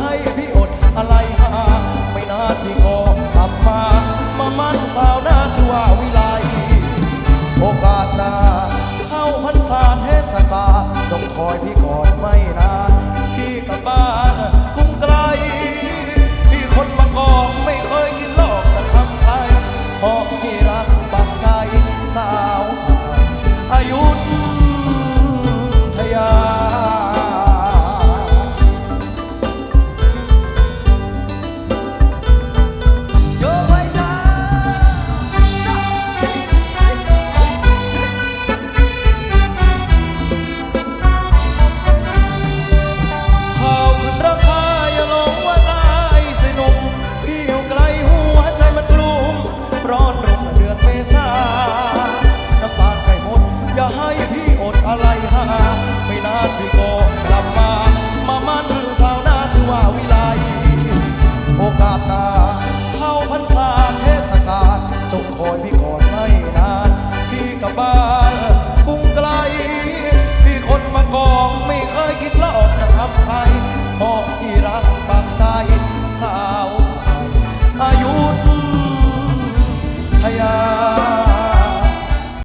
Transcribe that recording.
ให้พี่อดอะไรหาไม่นานพี่ก็กลับมา มามั่นสาวหน้าชื่วาวิไลโอกาสหน้าเข้าพันศาเทศกาต้องคอยพี่ก่อนไม่นาน อะไรหาไม่นานพี่ก็กลับมา มามั่นสาวหน้าชื่อว่าวิไลโอกาสนาเข้าพันษาเทศกาลจงคอยพี่ก่อนให้นาน พี่กับบ้านกรุงไกลพี่คนมากองไม่เคยคิดละออกจะทำใครมองที่รักบางใจสา